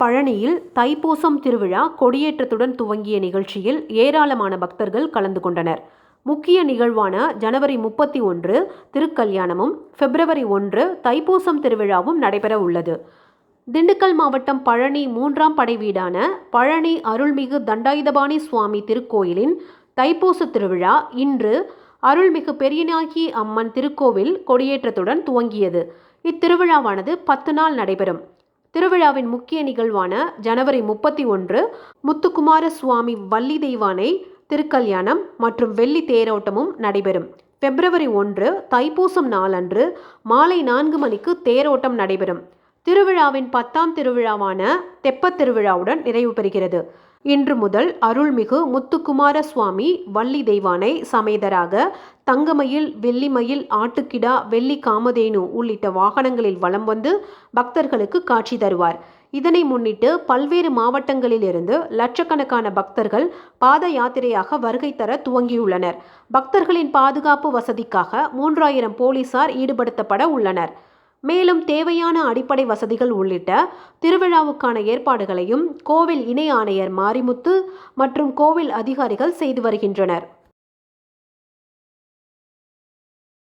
பழனியில் தைப்பூசம் திருவிழா கொடியேற்றத்துடன் துவங்கிய நிகழ்ச்சியில் ஏராளமான பக்தர்கள் கலந்து கொண்டனர். முக்கிய நிகழ்வான ஜனவரி முப்பத்தி ஒன்று திருக்கல்யாணமும் பிப்ரவரி ஒன்று தைப்பூசம் திருவிழாவும் நடைபெற உள்ளது. திண்டுக்கல் மாவட்டம் பழனி மூன்றாம் படை வீடான பழனி அருள்மிகு தண்டாயுதபாணி சுவாமி திருக்கோயிலின் தைப்பூச திருவிழா இன்று அருள்மிகு பெரியநாயகி அம்மன் திருக்கோவில் கொடியேற்றத்துடன் துவங்கியது. இத்திருவிழாவானது பத்து நாள் நடைபெறும். திருவிழாவின் முக்கிய நிகழ்வான ஜனவரி முப்பத்தி ஒன்று முத்துக்குமார சுவாமி வள்ளி தெய்வானை திருக்கல்யாணம் மற்றும் வெள்ளி தேரோட்டமும் நடைபெறும். பிப்ரவரி ஒன்று தைப்பூசம் நாளன்று மாலை நான்கு மணிக்கு தேரோட்டம் நடைபெறும். திருவிழாவின் பத்தாம் திருவிழாவான தெப்பத் திருவிழாவுடன் நிறைவு பெறுகிறது. இன்று முதல் அருள்மிகு முத்துக்குமார சுவாமி வள்ளி தெய்வானை சமேதராக தங்கமயில் வெள்ளிமயில் ஆட்டுக்கிடா வெள்ளி காமதேனு உள்ளிட்ட வாகனங்களில் வலம் வந்து பக்தர்களுக்கு காட்சி தருவார். இதனை முன்னிட்டு பல்வேறு மாவட்டங்களிலிருந்து லட்சக்கணக்கான பக்தர்கள் பாத யாத்திரையாக வருகை தர துவங்கியுள்ளனர். பக்தர்களின் பாதுகாப்பு வசதிக்காக மூன்றாயிரம் போலீசார் ஈடுபடுத்தப்பட உள்ளனர். மேலும் தேவையான அடிப்படை வசதிகள் உள்ளிட்ட திருவிழாவுக்கான ஏற்பாடுகளையும் கோவில் இணை ஆணையர் மாரிமுத்து மற்றும் கோவில் அதிகாரிகள் செய்து வருகின்றனர்.